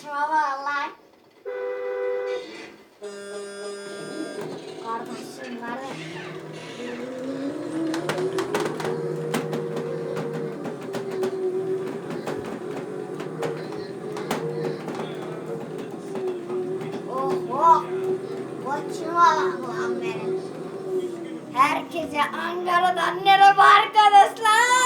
Saçmalamalar. Kardeşim var Herkese Ankara'dan merhaba arkadaşlar.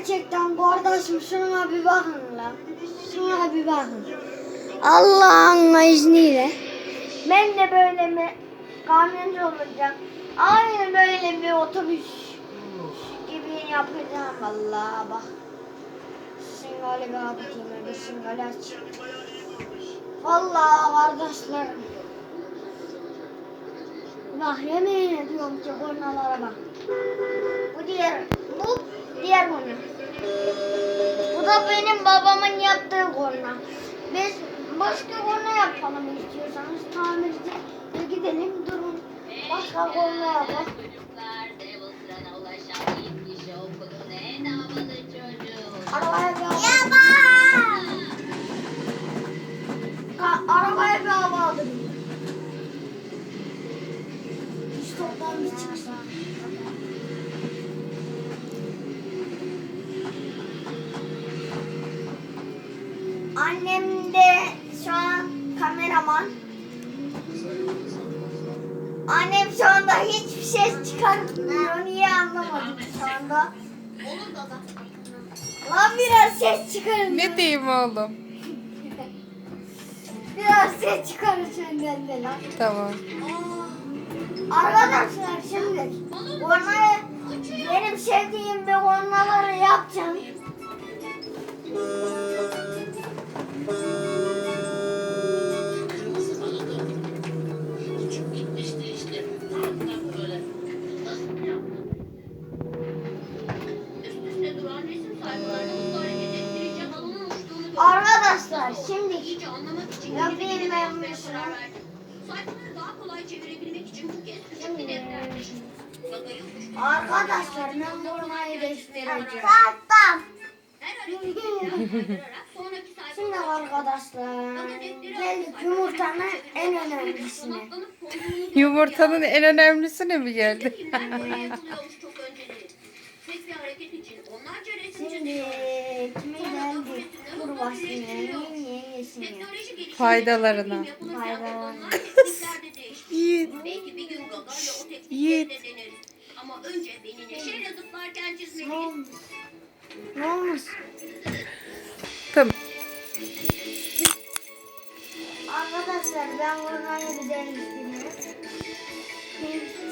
Gerçekten kardeşim şuna bir bakın lan. Şuna bir bakın. Allah'ın izniyle. Ben de böyle mi kamyoncu olacağım. Aynı böyle bir otobüs gibi yapacağım vallahi bak. Singali kapatayım bir singali aç. Vallahi kardeşlerim. Bak yemin ediyorum ki kornalara bak. Bu diğer, bu da benim babamın yaptığı korna. Biz başka korna yapalım istiyorsanız tamirci ve gidelim durun. Başka korna yapalım. Arabaya bir hava. Arabaya bir hava aldım. Hiç toplam bir çıksa. Annem de şu an kameraman. Annem şu anda hiçbir ses çıkartmıyor. Niye anlamadım şu anda. Lan biraz ses çıkarın. Ne diyeyim oğlum? Biraz ses çıkarın senden de lan. Tamam. Arkadaşlar şimdi onları benim sevdiğim bir onları yapacağım. Arkadaşlar şimdi karar verdim. Sayfaları daha kolay çevirebilmek için bu kez küçük bir defter arkadaşlar ben burmayı değiştireceğim. Her hareketi sonraki Şimdi sayfalara arkadaşlar geldik yumurtanın en önemlisine. Yumurtanın en önemlisine mi geldi? Şimdi kime geldik? Faydalarına. Faydalarına. değişti. Yiğit. Belki bir gün gagayla o Yiğit. Ama önce beni neşeyle zıplarken Ne çizmeliyiz. olmuş? Ne olmuş? Arkadaşlar ben kornayı bir değiştiriyorum.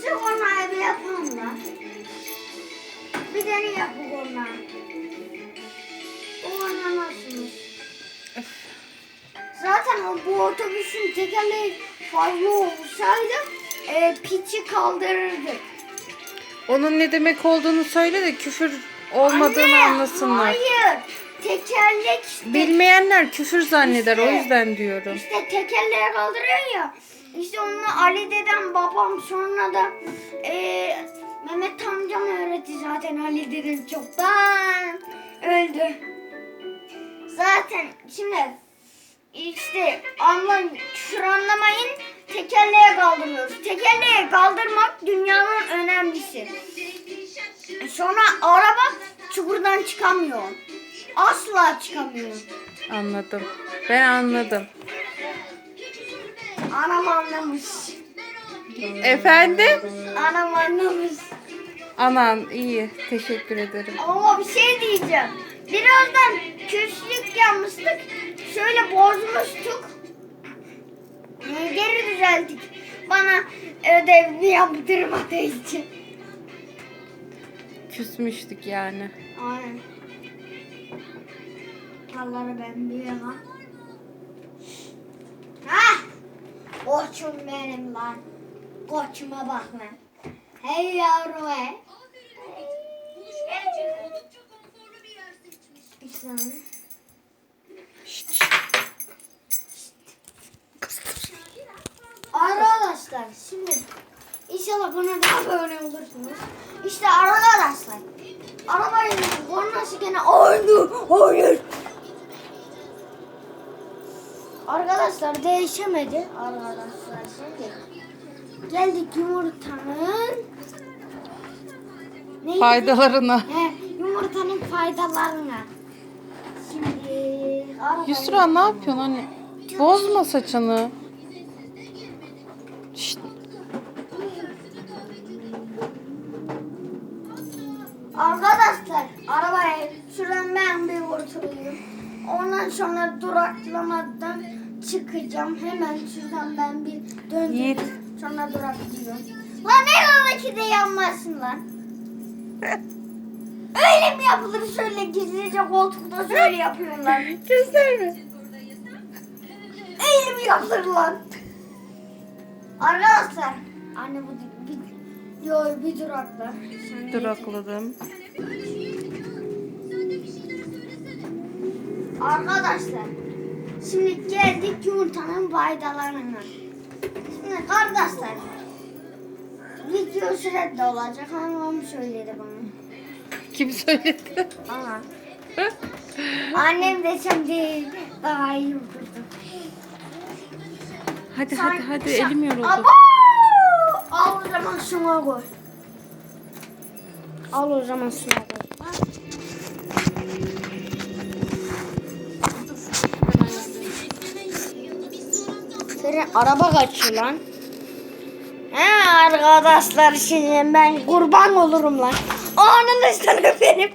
Şu kornayı bir yapalım da. Bir deney yap bu kornayı. Bu korna nasılmış? Zaten o bu otobüsün tekerleği fazla olsaydı e, piçi kaldırırdık. Onun ne demek olduğunu söyle de küfür olmadığını Anne, anlasınlar. Hayır. Tekerlek işte. Bilmeyenler küfür zanneder o İşte. yüzden diyorum. İşte tekerleğe kaldırıyor ya. İşte onu Ali dedem babam sonra da eee, Mehmet amcam öğretti zaten Ali dedem çoktan öldü. Zaten şimdi işte anlayın küfür anlamayın tekerleğe kaldırıyoruz. Tekerleğe kaldırmak dünyanın önemlisi. Sonra araba çukurdan çıkamıyor. Asla çıkamıyor. Anladım. Ben anladım. Anam anlamış. Efendim? Anam anlamış. Anan iyi. Teşekkür ederim. Ama bir şey diyeceğim. Birazdan küslük yapmıştık. Şöyle bozmuştuk. Geri düzelttik. Bana ödevini yaptırmadığı için. Küsmüştük yani. Aynen. Kalları ben yana. Hah! Orçun benim lan. koçuma bak lan. Hey bir. Bir saniye. Arkadaşlar şimdi inşallah bana daha böyle olursunuz. İşte arkadaşlar arabayın kornası gene aynı hayır. Arkadaşlar değişemedi arkadaşlar şimdi. Geldik yumurtanın neydi? Faydalarına. He, yumurtanın faydalarına. Şimdi Yusra ne yapıyorsun anne? Bozma saçını. Şşt, Arkadaşlar arabaya şuradan ben bir oturayım. Ondan sonra duraklamadan çıkacağım. Hemen şuradan ben bir Yiğit. döndüreyim. Sonra duraklıyorum. Lan ne oradaki de yanmasın lan. Öyle mi yapılır şöyle gizlice koltukta şöyle yapıyorlar. Gösterme. Öyle mi yapılır lan? Arkadaşlar. Anne bu bir, yo, bir durakla. Durakladım. Arkadaşlar şimdi geldik yumurtanın faydalarına. Şimdi kardeşler video sürekli olacak annem söyledi bana. Kim söyledi? Bana. Annem desem değil daha iyi olurdu. Hadi hadi hadi elim yoruldu. Abo! Al o zaman şuna koy. Al o zaman şuna koy. Araba kaçıyor lan. He arkadaşlar şimdi ben kurban olurum lan. Anını sen öperim.